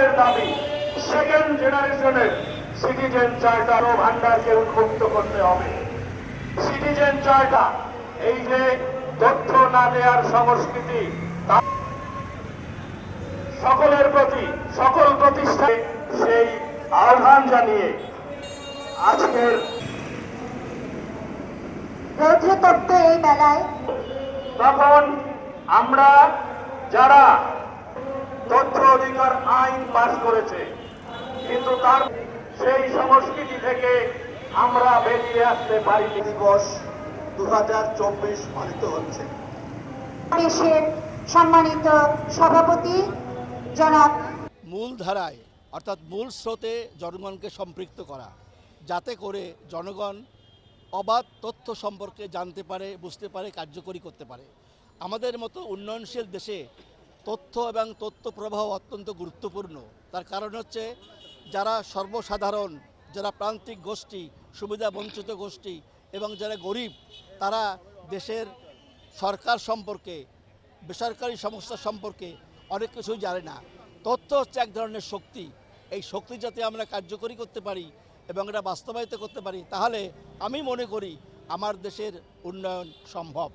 উন্নয়নের দাবি সেকেন্ড জেনারেশনের সিটিজেন চার্টার ও ভান্ডারকে উন্মুক্ত করতে হবে। সিটিজেন চার্টার এই যে তথ্য না দেওয়ার সংস্কৃতি সকলের প্রতি সকল প্রতিষ্ঠানে সেই আহ্বান জানিয়ে আজকের তত্ত্ব এই বেলায় তখন আমরা যারা তথ্য অধিকার আইন পাশ করেছে। কিন্তু তার সেই সংস্কৃতি থেকে আমরা বেরিয়ে আসতে পারিনি। দিবস দু পালিত হচ্ছে। দেশের সম্মানিত সভাপতি জনাব মূল ধারায় অর্থাৎ মূল স্রোতে জনগণকে সম্পৃক্ত করা যাতে করে জনগণ অবাধ তথ্য সম্পর্কে জানতে পারে বুঝতে পারে কার্যকরী করতে পারে। আমাদের মতো উন্নয়নশীল দেশে তথ্য এবং তথ্য প্রবাহ অত্যন্ত গুরুত্বপূর্ণ। তার কারণ হচ্ছে যারা সর্বসাধারণ, যারা প্রান্তিক গোষ্ঠী, সুবিধা বঞ্চিত গোষ্ঠী এবং যারা গরিব, তারা দেশের সরকার সম্পর্কে, বেসরকারি সংস্থা সম্পর্কে অনেক কিছুই জানে না। তথ্য হচ্ছে এক ধরনের শক্তি। এই শক্তি যাতে আমরা কার্যকরী করতে পারি এবং এটা বাস্তবায়িত করতে পারি, তাহলে আমি মনে করি আমার দেশের উন্নয়ন সম্ভব।